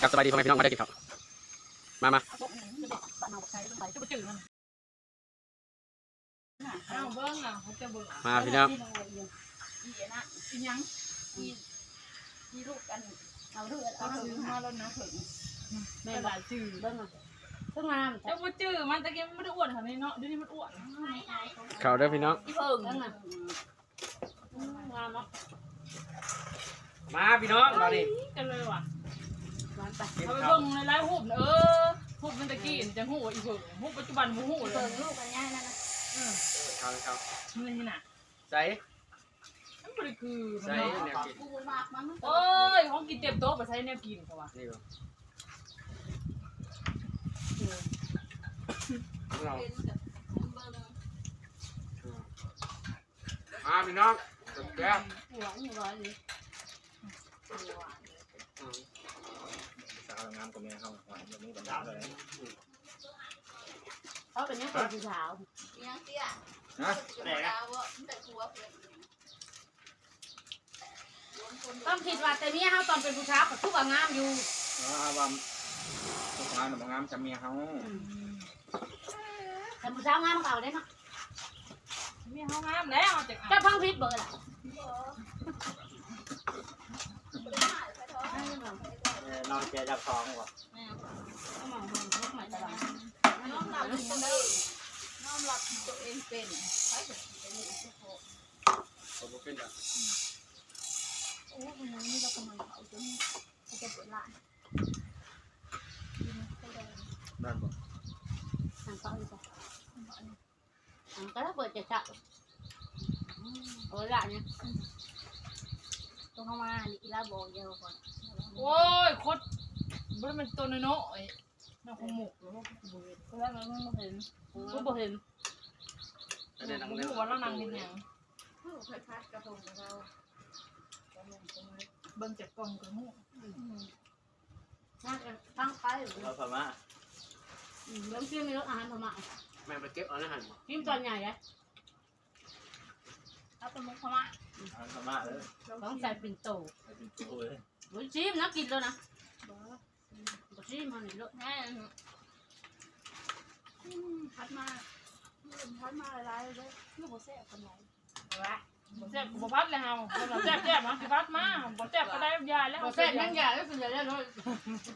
ครับสบายดีพ่อแม่พี่น้องมาได้กินข้าวมามาเอาเบิ้งอะเขาจะเบิ้งมาพี่น้องอีหยังมีลูกกันเอาเรือเขาเอาซื้ซื้ออมามาแล้วนะถึงแม่แม่บาบาจืดเบิ่งเอาต้องงามเจ้าว่าจืดมันตะกี้มันไม่ได้อ้วนขนาดนี้เนาะเดี๋ยวนี้มันอ้วนข้าวเด้อพี่น้องที่เพิ่งนั่นน่ะงามเนาะมาพี่น้องมาดิกันเลยว่ะ หวานไปเขาไปเบิ้งในไลฟ์หูบเออหูบมันตะกี้จังหูอีกหูหูปัจจุบันหูหูเลเพิ่ยงลูกกันง่านั่นนะข้าวข้าวนี่น่ะใส่มันก็คือมันใส่เนาะแนวกินกูมากมันโอ้ยของกินเต็มโต๊ะไปใช้แนวกินเขาว่ะนี่บ่เรามาพี่น้องสุดแก้วหวานอยู่ร้อยนี่ สางามกับแม่เขาหวานแบบนี้บรรดาเลยเขาเป็นยังเป็นผู้สาวยังเตี้ยนะแตกอะว่าแต่กลัวเพื่อนต้องคิดว่าแต่เมียเขาตอนเป็นผู้สาวก็คือว่างามอยู่ว่าว่าทุกงานหนุ่มงามจำเมียเขาแต่ผู้สาวงามเก่าได้เนาะมีห้องน้ำแล้วจากเจ้าพังพิษเบอร์ล่ะ นอนเจจับทองว่ะเขามองหมายตลอดน้องรับเลยน้องรับตัวเองเป็นใช่ไหมเป็นผมเป็นอะโอ้คนนั้นนี่เรากำลังเขาจนจะเปิดร้านบ้านบอกทางเขาอีกอะก็ถ้าเปิดจะจับโอ้ยร้านเนี่ยต้องเข้ามานี่ลาบอกเดียวก่อน โอ้ยคดมันเป็นตัวน้อยๆน้ำขมุกแล้วก็บริเวณเพราะว่ามันไม่เห็นก็บ่เห็นไม่ได้นั่งผมเล่นบอกว่าเรานั่งเป็นหยังผู้เคยพัดกระพงเราเบิ่งจากกล่องกับหูน่าจะตั้งไปเราพม่าเริ่มเชื่อมีรถอาหารพม่าแม่ไปเก็บเอาในหันบ่พิมพ์ตอนใหญ่เลยเอาเป็นมุกพม่าพม่าเลยต้องใส่ปิ่นโตเป็นตัวเลย บุญชิมนะกินแล้วนะบุญชิมมันนี่รถแม่พัดมาพัดมาอะไรเลยลูกโบเซ่คนไหนบ่แซ่บบ่พัดเลยเฮาบ่แซ่บแซ่บมันสิพัดมาบ่แซ่บก็ได้ยาแล้วบุเซ่ยังใหญ่แล้วเป็นใหญ่แล้วเลย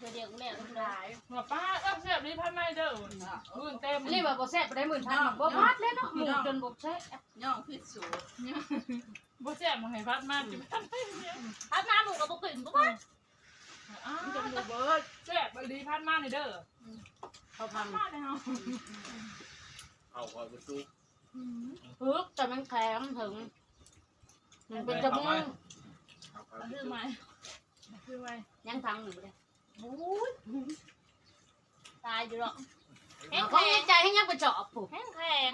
ตัวเดียวก็แล้วก็ได้หัวป้าเอ้าแซ่บนี่พัดไม่เด้อมื้อเต็มรีบว่าบุเซ่ไปได้หมื่นพันบ่พัดแล้วเนาะหมูจนบุเซ่ย่องพิษสูจน์ บ่แซ่บมาให้พัดมาจิพัดไม่เดียวพัดมาหมูกับบุกลิ่นบุพัดอ้าวแซ่บบ่ดีพัดมานี่เด้อเขาพัพังดมาเลยเฮาเอาคอยไปสู้ปึ๊บแต่มันแข็งถึงมันเป็นจมูกเอาคอยเอาไปซื้อสู้ใหม่ซื้อใหม่ยังทังอยู่เลยโอ้ยตายอยู่หรอกเขามีใจให้ยังไปเจาะผูกแข็งแข็ง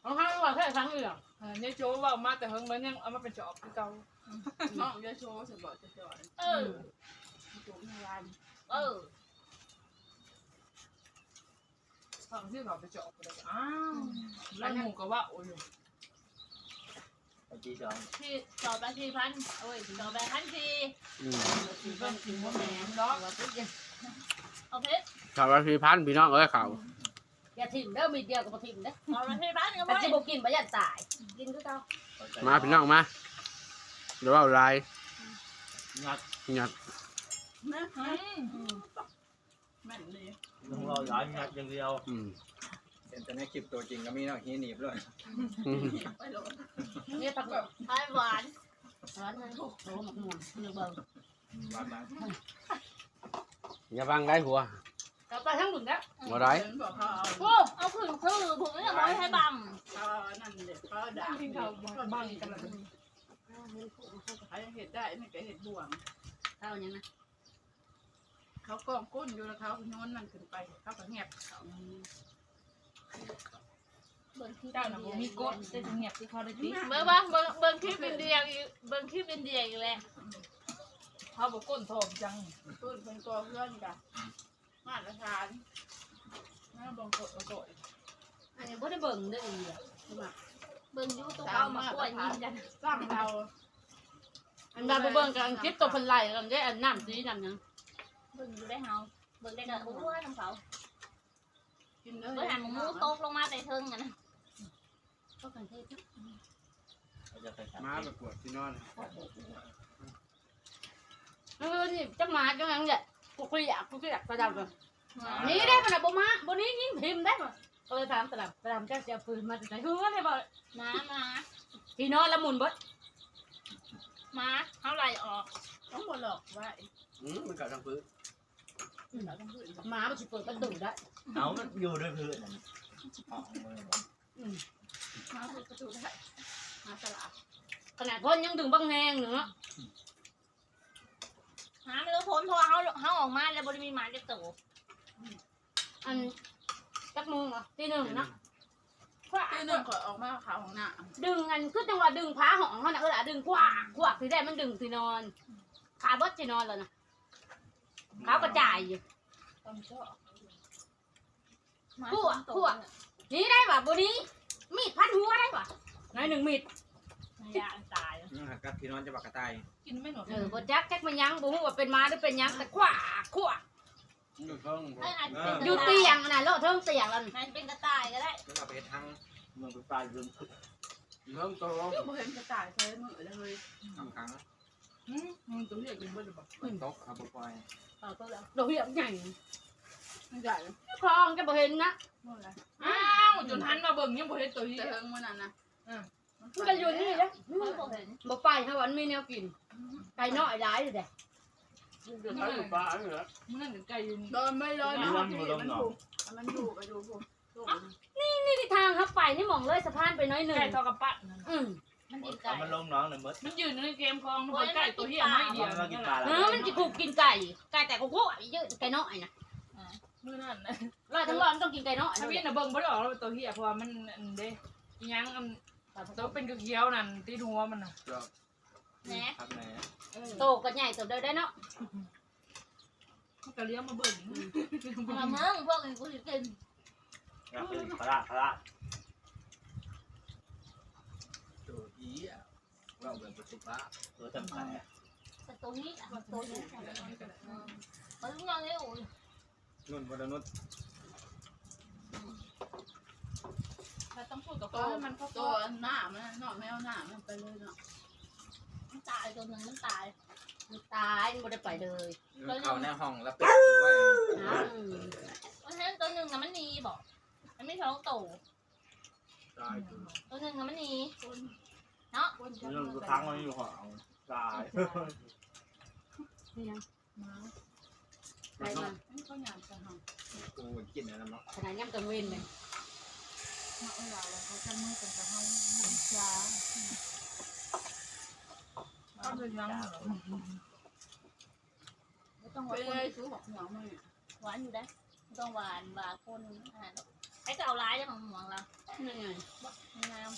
เขาห้ามว่าแค่ทังอยู่หร อกเออเนี่ยโจว่ามาแต่เฮิงมันยังเอามาเป็นจอบคือเก่าน้องจะโชว์สบอกจะจอดเออจุ่มในร้านเออฟังชื่อเขาไปจอบไปเลยอ้าวแล้วหมูก็ว่าโอ้ยไปจีจองที่ต่อไปสี่พันโอ้ยต่อไปพันสี่อืมสี่พันสี่พันแหนดอกโอเคข้าวว่าพี่พันพี่น้องเอ้ยข้าว อย่าถิ่มเด้อมีเดียวกับถิ่มเด้อเอาละที่บ้านก็แต่ไม่จะบุกินไปยันตาย กินก็เท่ามาพี่น้องมาเดี๋ยวว่าลายงัดหยัดนะอืมแม่นเลยลุงเราย้ายงัดอย่างเดียวอืมเห็นแต่ในคลิปตัวจริงก็มีเนาะฮีหนีบเลยอืมไปโหลดเนี่ยตักแบบทายหวานหวานเลยโอ้โหหมกม่วงเนื้อเบิ่งบ้านบ้านอย่าบังได้หัว ต่อไปทั้งหมดแล้วบ่ได้บอกเขาเอาโอ้เอาขึ้นคือผมไม่ได้บอกให้บังเขานั่นเด็กเขาด่ากินข้าวบ้างกันเลยเขาเห็ดได้นี่ก็เห็ดบ่วง เท่านี้นะเขากองก้นอยู่แล้วเขาโน้นนั่นขึ้นไป เขาก็เงียบเขาเจ้าหน้ามีกดได้เงียบที่เขาได้ตีเบิ่งบ้างเบิ่งเบิ่งคลิปเป็นเดียวเบิ่งคลิปเป็นเดียวอีกแล้วเขาบอกก้นทองจังต้นเป็นตัวเพื่อนกัน มาตรฐานน่าบังกดบังกดอันนี้บ่ได้เบิ่งได้อีกอะเบิ่งอยู่ตัวตาเอามมามาปตล่รอยฐายินงกันสร้างเราอันบาบ่เบิ่งกันคลิปตัวเพิ่นไล่กันได้อันน้ำสีน้ำหยังเบิ่งอยู่ได้เฮาเบิ่งได้ก็โอ้ยน้ำเขากินเลเบิ่งยหันหมูตกลงมาแต่เทิงกันนะก็กันเทศนะเราจะไปทำมาประกวดที่นอนเออนี่จังหมาจังหยังเนี่ย กูก็อยากกูก็อยากประดับเลยนี่ได้ปะน่ะบ่มาบ่นี้ยิงพิมพ์ได้ปะก็เลยถามประดับประดับจะจะเอาปืนมาจากไหนคือว่าเลยบ่มามาพี่นอนละมุนเบิดมาเฮาไล่ออกต้องบ่หลอกว่าอืมมันเกิดทางพื้นเราต้องพูดหมามันสิเปิดประตูได้เอามันอยู่ด้วยพื้นนั่นอ๋อมือบอกมาเปิดประตูได้มาตลาดขนาดคนยังดึงบังแนงเนาะ หาไม่รู้พ้นเพราะว่าเฮาเฮาออกมาแล้วบ่ได้มีหมาจะโตอันจักโมงเหรอตีหนึ่งเนาะตีหนึ่งก่อนออกมาขาวของหน้าดึงอันคือจังหวะดึงผ้าห่องเขาน่ะเออล่ะดึงกว้างกว้างที่ได้มันดึงที่นอน ขาเบิดที่นอนแล้วนะเขากระจายอยู่ตอนก็พวกพวกนี่ได้ป่ะบุนี้มีดพันหัวได้ป่ะนายหนึ่งมีด ยาตายอืมกับพี่น้องจะบักกระต่ายกินไม่หมดเออบจักแจ็คมันยังบุ้งว่าเป็นม้าหรือเป็นยังแต่ขวาขวาอยู่เพิ่งเอ้ยอาจจะเป็นอยู่เตียงน่ะเลาะเทิงเตียงแล้วนายเป็นกระต่ายก็ได้แล้วเราไปทางเมืองปลายเมืองอยู่เพิ่งโตบ่เห็นกระต่ายใช้มือเลยทำครั้งอืมมึงตัวเรียกกินบ่ได้บ่ตกเอาไปปล่อยเอาก็แล้วดอกเหี้ยใหญ่ไม่ได้เลยคลองจะบ่เห็นนะบ่อะไรอ้าวจนหันมาเบิ่งยังบ่เห็นตัวที่เฮิงมื้อนั้นนะ มันก็อยู่นี่นะเฮาบ่เห็นบ่ไปถ้าวันมีแนวกิน ไก่น้อยหลายเลยเด้เดี๋ยวใช้อยู่ปลาเหรอมื้อนั้นไก่อยู่โดนไม่ร้อนมันถูกมันถูกไปดูผมถูกนี่ที่ทางครับไปนี่มองเลยสะพานไปน้อยหนึ่งไก่ทอกระปั้นอืมมันดีใจเอามันลงน้องหน่อยมดมันยืนในเกมคลองมันไก่ตัวที่ไม่เดียวมันกินปลาเอแล้วอมันจะถูกกินไก่ ไก่แต่ก็โง่เยอะไก่น้อยนะมื้อนั้นนะร้อยทั้งร้อยมันต้องกินไก่น้อยถ้าพี่น่ะเบิ่งบ่ได้ออกแล้วตัวเฮียเพราะว่ามันอันเด้ยัง อันตัวเป็นเขียวนั่นตีหัวมันน่ะแหน่ครับแม่โตก็ใหญ่โตได้ได้เนาะมันก็เลี้ยงมาเบิ่งมาเมืองพวกนี้กูสิกินครับปลาปลาตัวอีอะเราเหมือนประตูปลาตัวจำไก่แต่ตัวนี้อะตัวนี้มันลุงยังนี่โอ้ยนุ่นบนนุ่น ถ้าต้องพูดกับเขามันตัวหน้ามันเนาะแมวหน้ามันไปเลยเนาะมันตายตัวหนึงมันตายมันตายมันไม่ได้ไปเลยเข้าในห้องแล้วปิดตัวไว้อืมมันเห็นตัวหนึงน่ะมันหนีบอกมันไม่ท้องโตตายตัวตัวหนึงน่ะมันหนีคนนุ่นทุกครั้งมันอยู่ห้องตายนี่ยังมาไปมาเขาหยาบจังหังกูกินอะไรมั้งขนาดย่ำกังเวนเลยมาเอาเราแล้วเขาจะมือกันกับเขาช้าเขาเป็นยังไม่ต้องไปเลย ซื้อหอกหัวมาหวานอยู่ได้ไม่ต้องหวานหวานคนอาหารไอ้เก่าร้ายเจ้าของหวงเรานี่ไงงาม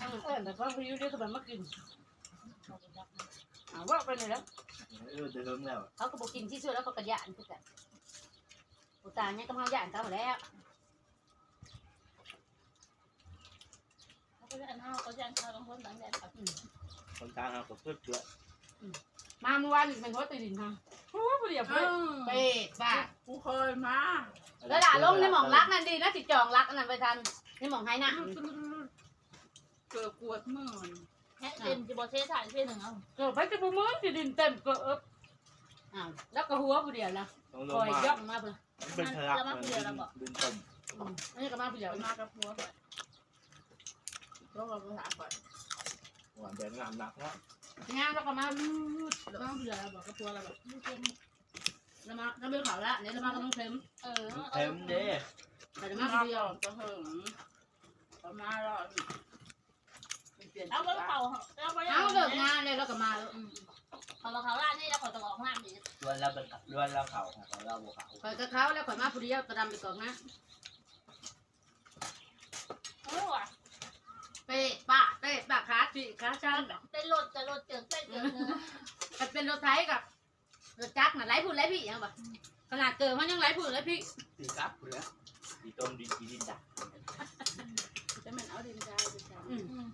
เออเออแต่ก็พายุเดียวก็มันมากินอ่าว่าไปเลยแล้วเออจะเริ่มแล้วเขาก็บอกกินที่สุดแล้วเขากระยานคือกันปูตาเนี่ยก็มาหยานเขาแล้วเขาก็จะอันห้าเขาจะอันข้าวบางคนต่างแดดครับคนกลางเราก็เพื่อเพื่อมาเมื่อวานเป็นหัวตีดินค่ะโอ้ผู้เดี๋ยวเพื่ออเป็ดบ้ากูเคยมา แล้วด่าลงในหมองรักนั่นดีนะติดจองรักอันนั้นไปทันในหมองไห้นะเกิดปวดมือแค่เต็มจิบอเซ่ถ่ายเพื่อนหนึ่งเอาเกิดไปจะบุ้มตีดินเต็มเกิดอ้าวแล้วก็หัวผู้เดียวนะต้องลคงอยมาย่องมาเพื่อเป็นพลังมันดินต้มอันนี้ก็มาผู้เดียวมากับพัวไปแล้วเราไปหาไปหวานแดงงามหนักเนาะงานแล้วก็มาลูดแล้วมาผู้เดียวบอกกับพัวเราแบบ ดูเต็มแล้วมาแล้วเบื่อเขาละเนี่ยแล้วมาก็ต้องเค็มเออเต็มเด้แต่จะมามาคผู้นเดีเดียยววจะหึงประมาณเราเปลี่ยนเอาบนเขาเอาไปเอาเลิกงานเลยแล้วก็มาเขามาเขาล่านี่แล้วเขาต้องออกงานดีล้วนแล้วเป็นล้วนแล้วเขาของเราบวกเขาคอยกับเขาแล้วคอยมาผู้เดียวกระดำไปก่อนนะเออว่ะเป็ดอ้ยปากขาสี่ขาช้างเป็นรถจะรถเจิงเป็นเจิงเนื้อมันเป็นรถไถกับ รถจักรน่ะไร้พูดไร้พี่ยังแบบขนาดเกิดมันยังไร้พูดไร้พี่ตีกลับเลยตีต้มดินดินดักจะมันเอาดินใจไปใส่อืม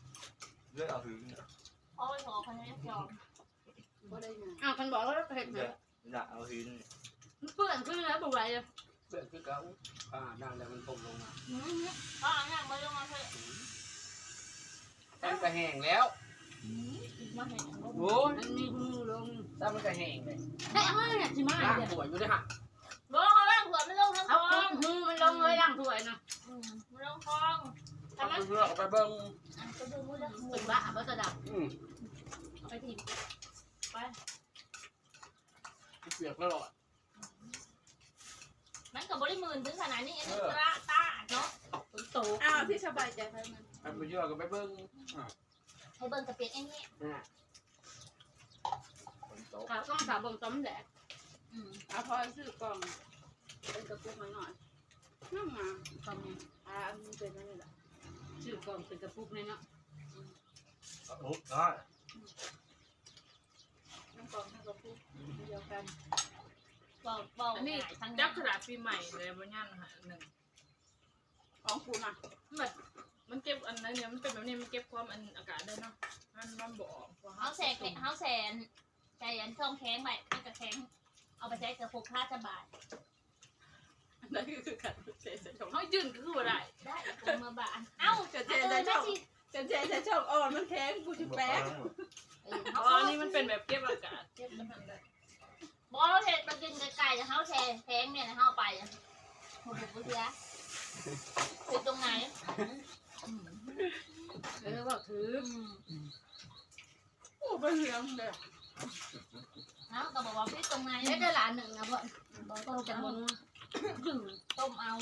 เลือกเอาถึงเอาไปบอกคนนี้ยอมก็ได้ไงอ้าวมันบอกว่าเห็นเลือกดักเอาถึงเปื่อนขึ้นแล้วบุกไรเลยเพื่อนคือเขาอ่านั่นแล้วมันตกลงมาอ๋อนั่งมาลงมาเถอะถ้ามันก็แห้งแล้วมาเห็นโอ้ยมันมีมือลงถ้ามันก็แห้งเลยแต่เอาเลยเนี่ยจิมาล้างเดี๋ยวหัวอยู่ด้วยฮะบอกเขาล่างหัวไม่ลงทั้งเอาคลองมือมันลงเลยล่างถ้วยนะไม่ลงคลองเอาทำไมเพื่อกไปเบิ้งจะดูมือดักเป็นบ้าเพราะจะดับอืมไปทีมเปียกตลอดมันกับบริมืนถึงขนาดนี้ตาตาเนาะฝนตกอ้าวที่สบายใจไปมันไปไปเชื่อก็ไปเบิ้ง ให้เบิ่งกระเปียกเองนี่น่ะฝนตกเขาต้องสาบงต้มแดดอืมเอาพอซื้อกล่องเป็นกระปุกมาหน่อยนั่งมาต้มอ่ามันเป็นอะไรล่ะชื่อกล่องเป็นกระปุกเลยเนาะลุกน้อยน้ำกล่องทั้งกระปุกเดียวกันเบาเบาอันนี้ทั้งจับกระดาษปีใหม่เลยบนย่านหาหนึ่งของคุณอะมันมัน เก็บอันนั้นเนี่ยมันเป็นแบบนี้มันเก็บความอันอากาศได้เนาะมันมันบอกเฮาแสกเฮาแสนใจอันช่องแข็งไปมันก็แข็งเอาไปใช้กระปุกผ้าสบายนั่นคือขัดเจนช่องเขายืนก็คือว่าได้ได้ผมมาบ้านเอ้าเจนเออใส่ช่องสิเจนใส่ช่องอ่อนมันแข็งกูจะแป๊กเขาอ๋อนี่มันเป็นแบบเก็บอากาศเก็บมันได้บอกเราเห็ดมากินไก่ๆเฮาแชร์แข็งเนี่ยนะเฮาไปผมบุกเสียคือตรงไหน เออบอกถือโอ้เป็นเรื่องเลยเอ้าก็บอกว่าพี่ตรงไหนเล็กได้หลานหนึ่งนะพ่อบอกต้องจะบนต้มเอา